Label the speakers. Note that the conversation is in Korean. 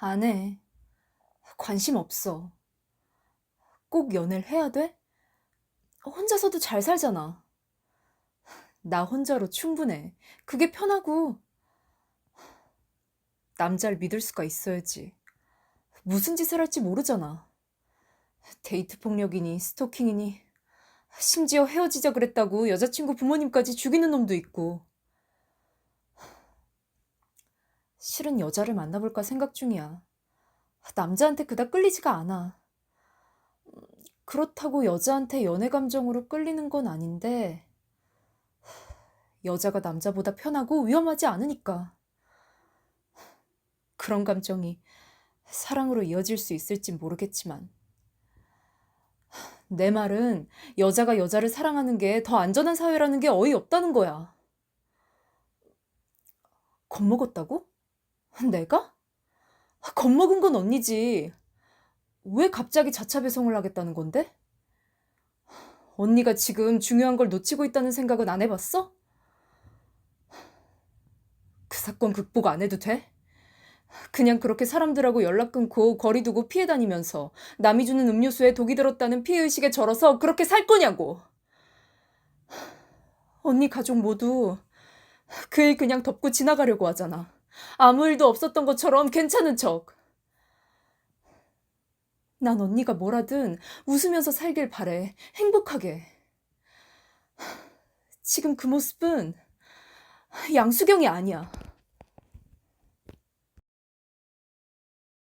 Speaker 1: 안 해. 관심 없어. 꼭 연애를 해야 돼? 혼자서도 잘 살잖아. 나 혼자로 충분해. 그게 편하고. 남자를 믿을 수가 있어야지. 무슨 짓을 할지 모르잖아. 데이트 폭력이니 스토킹이니 심지어 헤어지자 그랬다고 여자친구 부모님까지 죽이는 놈도 있고. 실은 여자를 만나볼까 생각 중이야. 남자한테 그닥 끌리지가 않아. 그렇다고 여자한테 연애 감정으로 끌리는 건 아닌데, 여자가 남자보다 편하고 위험하지 않으니까. 그런 감정이 사랑으로 이어질 수 있을진 모르겠지만. 내 말은 여자가 여자를 사랑하는 게 더 안전한 사회라는 게 어이없다는 거야. 겁먹었다고? 내가? 겁먹은 건 언니지. 왜 갑자기 자차 배송을 하겠다는 건데? 언니가 지금 중요한 걸 놓치고 있다는 생각은 안 해봤어? 그 사건 극복 안 해도 돼? 그냥 그렇게 사람들하고 연락 끊고 거리 두고 피해 다니면서 남이 주는 음료수에 독이 들었다는 피해의식에 절어서 그렇게 살 거냐고. 언니 가족 모두 그 일 그냥 덮고 지나가려고 하잖아. 아무 일도 없었던 것처럼 괜찮은 척. 난 언니가 뭐라든 웃으면서 살길 바래. 행복하게. 지금 그 모습은 양수경이 아니야.